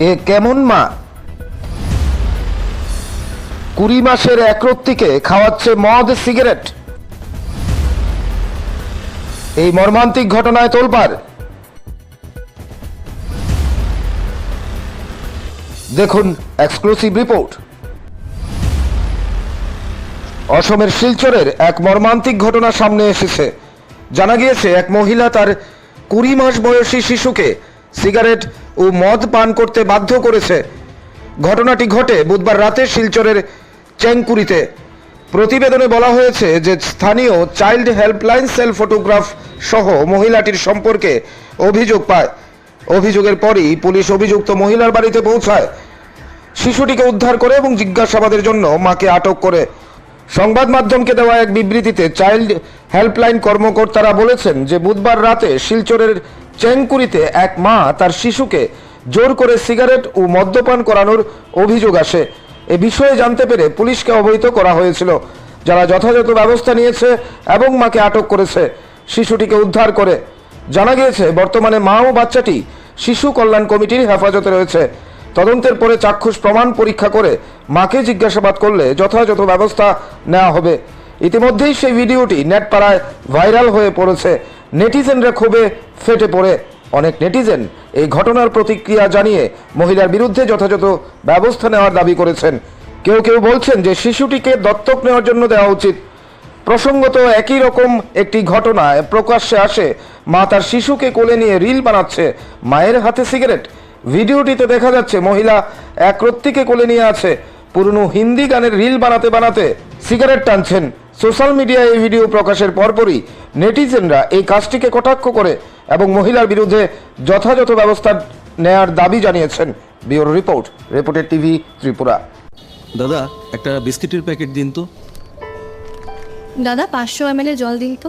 এ কেমন মা? কুড়ি মাসের একরত্তিকে খাওয়াচ্ছে মদ, সিগারেট। এই মর্মান্তিক ঘটনায় তোলপাড়। দেখুন এক্সক্লুসিভ রিপোর্ট। অসমের শিলচরের এক মর্মান্তিক ঘটনা সামনে এসেছে। জানা গিয়েছে, এক মহিলা তার কুড়ি মাস বয়সী শিশুকে সিগারেট ও মদ পান করতে বাধ্য করেছে। ঘটনাটি ঘটে বুধবার রাতে শিলচরের চেংকুরিতে প্রতিবেদনে বলা হয়েছে যে স্থানীয় চাইল্ড হেল্পলাইন সেল ফটোগ্রাফ সহ মহিলাটির সম্পর্কে অভিযোগ পায়। অভিযোগের পরই পুলিশ অভিযুক্ত মহিলার বাড়িতে পৌঁছায়। শিশুটিকে উদ্ধার করে এবং জিজ্ঞাসাবাদের জন্য মাকে আটক করে। সংবাদ মাধ্যমকে দেওয়া এক বিবৃতিতে চাইল্ড হেল্পলাইন কর্মকর্তারা বলেছেন যে বুধবার রাতে শিলচরের চেংকুরিতে এক মা তার শিশুকে জোর করে সিগারেট ও মদ্যপান করানোর অভিযোগ আসে। এ বিষয়ে জানতে পেরে পুলিশকে অবহিত করা হয়েছিল। যারা যথাযথ ব্যবস্থা নিয়েছে এবং মাকে আটক করেছে, শিশুটিকে উদ্ধার করে। জানা গিয়েছে, বর্তমানে মা ও বাচ্চাটি শিশু কল্যাণ কমিটির হেফাজতে রয়েছে। তদন্তের পরে চাক্ষুষ প্রমাণ পরীক্ষা করে মাকে জিজ্ঞাসাবাদ করলে যথাযথ ব্যবস্থা নেওয়া হবে। ইতিমধ্যেই সেই ভিডিওটি নেটপাড়ায় ভাইরাল হয়ে পড়েছে। নেটিজেনরা ক্ষোভে ফেটে পড়ে। অনেক নেটিজেন এই ঘটনার প্রতিক্রিয়া জানিয়ে মহিলার বিরুদ্ধে যথাযথ ব্যবস্থা নেওয়ার দাবি করেছেন। কেউ কেউ বলছেন যে শিশুটিকে দত্তক নেওয়ার জন্য দেওয়া উচিত। প্রসঙ্গত একই রকম একটি ঘটনায় প্রকাশ্যে আসে, মা তার শিশুকে কোলে নিয়ে রিল বানাচ্ছে, মায়ের হাতে সিগারেট। ভিডিওটিতে দেখা যাচ্ছে মহিলা এক কোলে নিয়ে আছে। পুরনো হিন্দি গানের রিল বানাতে বানাতে সিগারেট টানছেন। সোশ্যাল মিডিয়ায় এই ভিডিও প্রকাশের পরপরই নেটিজেনরা এই কাজটিকে কটাক্ষ করে এবং মহিলার বিরুদ্ধে যথাযথ ব্যবস্থা নেয়ার দাবি জানিয়েছেন। ব্যুরো রিপোর্ট রিপোর্টের টিভি ত্রিপুরা। দাদা একটা বিস্কিটের প্যাকেট দিন তো। দাদা পাঁচশো এম জল দিন তো।